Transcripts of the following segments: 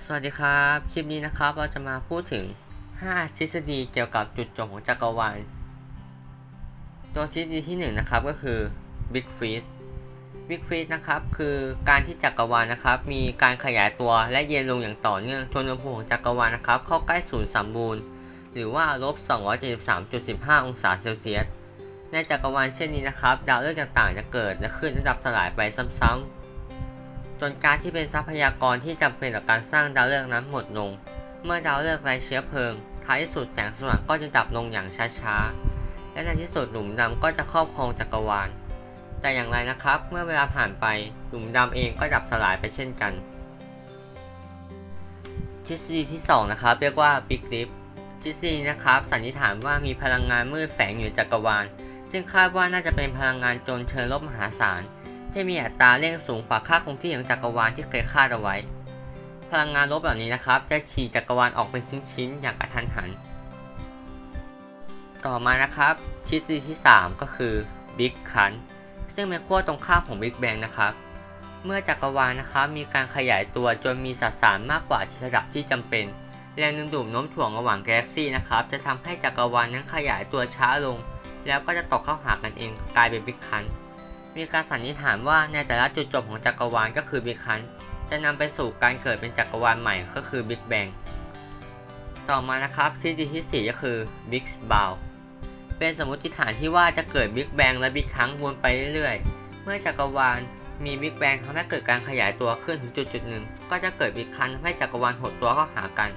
สวัสดีครับ คลิปนี้นะครับเราจะมาพูดถึง 5 ทฤษฎีเกี่ยวกับจุดจบของจักรวาล ตัวทฤษฎีที่ 1 นะครับก็คือ Big Freeze Big Freeze นะครับคือการที่จักรวาลนะครับ มีการขยายตัวและเย็นลงอย่างต่อเนื่องจนอุณหภูมิของจักรวาลนะครับ เข้าใกล้ศูนย์สมบูรณ์ หรือว่าลบ 273.15 องศาเซลเซียส ในจักรวาลเช่นนี้นะครับ ดาวฤกษ์ต่างๆ จะเกิดและขึ้นระดับสลายไปซ้ำๆ จนก๊าซที่เป็นทรัพยากรที่จำเป็นต่อการสร้างดาวฤกษ์นั้นหมดลง เมื่อดาวฤกษ์ไร้เชื้อเพลิง ท้ายที่สุดแสงสว่างก็จะดับลงอย่างช้าๆ และในที่สุดหลุมดำก็จะครอบครองจักรวาล แต่อย่างไรนะครับ เมื่อเวลาผ่านไปหลุมดำเองก็ดับสลายไปเช่นกัน ทฤษฎีที่ 2 นะครับ เรียกว่า Big Rip ทฤษฎีนะครับ สันนิษฐานว่ามีพลังงานมืดแฝงอยู่ในจักรวาล ซึ่งคาดว่าน่าจะเป็นพลังงานจนเชิงลบมหาศาล ที่มีอัตราเร่งสูงกว่าค่าคงที่ของจักรวาลที่เคยคาดเอาไว้ พลังงานลบเหล่านี้นะครับจะฉีกจักรวาลออกเป็นชิ้นๆอย่างกระทันหัน ต่อมานะครับทฤษฎีที่ 3 ก็คือ Big Crunch ซึ่งเป็นขั้วตรงข้ามของ Big Bang นะครับ เมื่อจักรวาลนะครับมีการขยายตัวจนมีสสารมากกว่าที่ระดับที่จำเป็นแรงดึงดูดโน้มถ่วงระหว่างกาแล็กซี่นะครับจะทำให้จักรวาลนั้นขยายตัวช้าลง แล้วก็จะตกเข้าหากันเองกลายเป็น Big Crunch มีการสันนิษฐานว่าในแต่ละจุดจบของจักรวาลก็คือ Big Crunch จะนำไปสู่การเกิดเป็นจักรวาลใหม่ก็คือ Big Bang ต่อมานะครับทฤษฎีที่ 4 ก็คือ Big Bang เป็นสมมติฐานที่ว่าจะเกิด Big Bang และ Big ครั้งวนไปเรื่อยๆ เมื่อจักรวาลมี Big Bang ทำให้เกิดการขยายตัวขึ้นถึงจุดจุดหนึ่งก็จะเกิด Big ครั้งทำให้จักรวาลหดตัวเข้าหากัน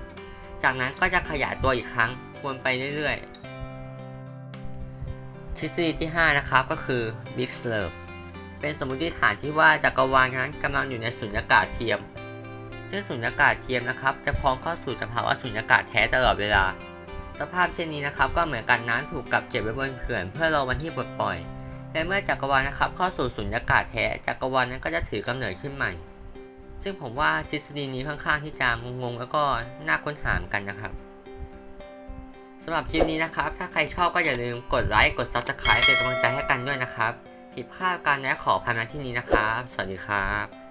จากนั้นก็จะขยายตัวอีกครั้งวนไปเรื่อยๆทฤษฎีที่ 5 นะครับก็คือ Big Slurp เป็นสมมติฐานที่ว่าจักรวาลนั้นกำลังอยู่ในสุญญากาศเทียม ซึ่งสุญญากาศเทียมนะครับ จะพร้อมเข้าสู่สภาวะสุญญากาศแท้ตลอดเวลา สภาพเช่นนี้นะครับ ก็เหมือนกันน้ำถูกกักเก็บไว้บนเขื่อนเพื่อรอวันที่ปลดปล่อย และเมื่อจักรวาลนะครับเข้าสู่สุญญากาศแท้จักรวาลนั้นก็จะถือกำเนิดขึ้นใหม่ ซึ่งผมว่าทฤษฎีนี้ค่อนข้างที่จะงงๆแล้วก็น่าค้นหาเหมือนกันนะครับสำหรับคลิปนี้นะครับ ถ้าใครชอบก็อย่าลืมกดไลค์ กด Subscribe เป็นกำลังใจให้กันด้วยนะครับ ผิดพลาดการแนะขอพามาที่นี้นะครับ สวัสดีครับ